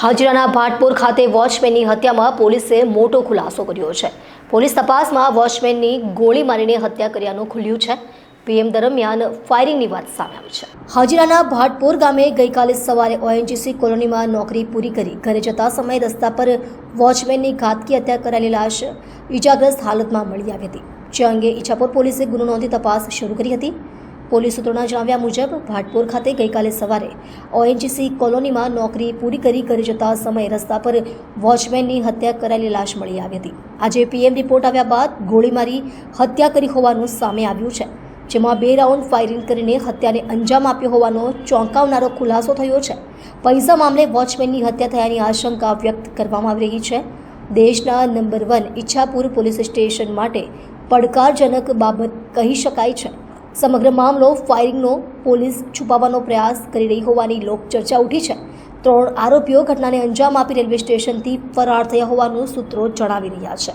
હાજરાના ભાટપુર ખાતે વોચમેનની હત્યામાં પોલીસે મોટો ખુલાસો કર્યો છે. પોલીસ તપાસમાં વોચમેનની ગોળી મારીને હત્યા કર્યાનું ખુલ્યું છે. પીએમ દરમિયાન ફાયરિંગની વાત સામે આવી છે. હાજીરાના ભાટપુર ગામે ગઈકાલે સવારે ઓએનજીસી કોલોનીમાં નોકરી પૂરી કરી. ઘરે જતા સમયે રસ્તા પર વોચમેનની ઘાતકી હત્યા કરાયેલી લાશ ઈજાગ્રસ્ત હાલતમાં મળી આવી હતી. જે અંગે ઈચ્છાપુર પોલીસે ગુનો નોંધી તપાસ શરૂ કરી હતી. પોલીસ સૂત્રોના જણાવ્યા મુજબ, ભાટપુર ખાતે ગઈકાલે સવારે ઓએનજીસી કોલોનીમાં નોકરી પૂરી કરી ઘરે જતા સમયે રસ્તા પર વોચમેનની હત્યા કરાયેલી લાશ મળી આવી હતી. આજે પીએમ રિપોર્ટ આવ્યા બાદ ગોળીમારી, હત્યા કરી હોવાનું સામે આવ્યું છે. જેમાં બે રાઉન્ડ ફાયરિંગ કરીને હત્યાને અંજામ આપ્યો હોવાનો ચોંકાવનારો ખુલાસો થયો છે. પૈસા મામલે વોચમેનની હત્યા થયાની આશંકા વ્યક્ત કરવામાં આવી રહી છે. દેશના number one Ichchhapur police station માટે પડકારજનક બાબત કહી શકાય છે. સમગ્ર મામલો ફાયરિંગનો પોલીસ છુપાવવાનો પ્રયાસ કરી રહી હોવાની લોકચર્ચા ઉઠી છે. ત્રણ આરોપીઓ ઘટનાને અંજામ આપી રેલવે સ્ટેશનથી ફરાર થયા હોવાનું સૂત્રો જણાવી રહ્યા છે.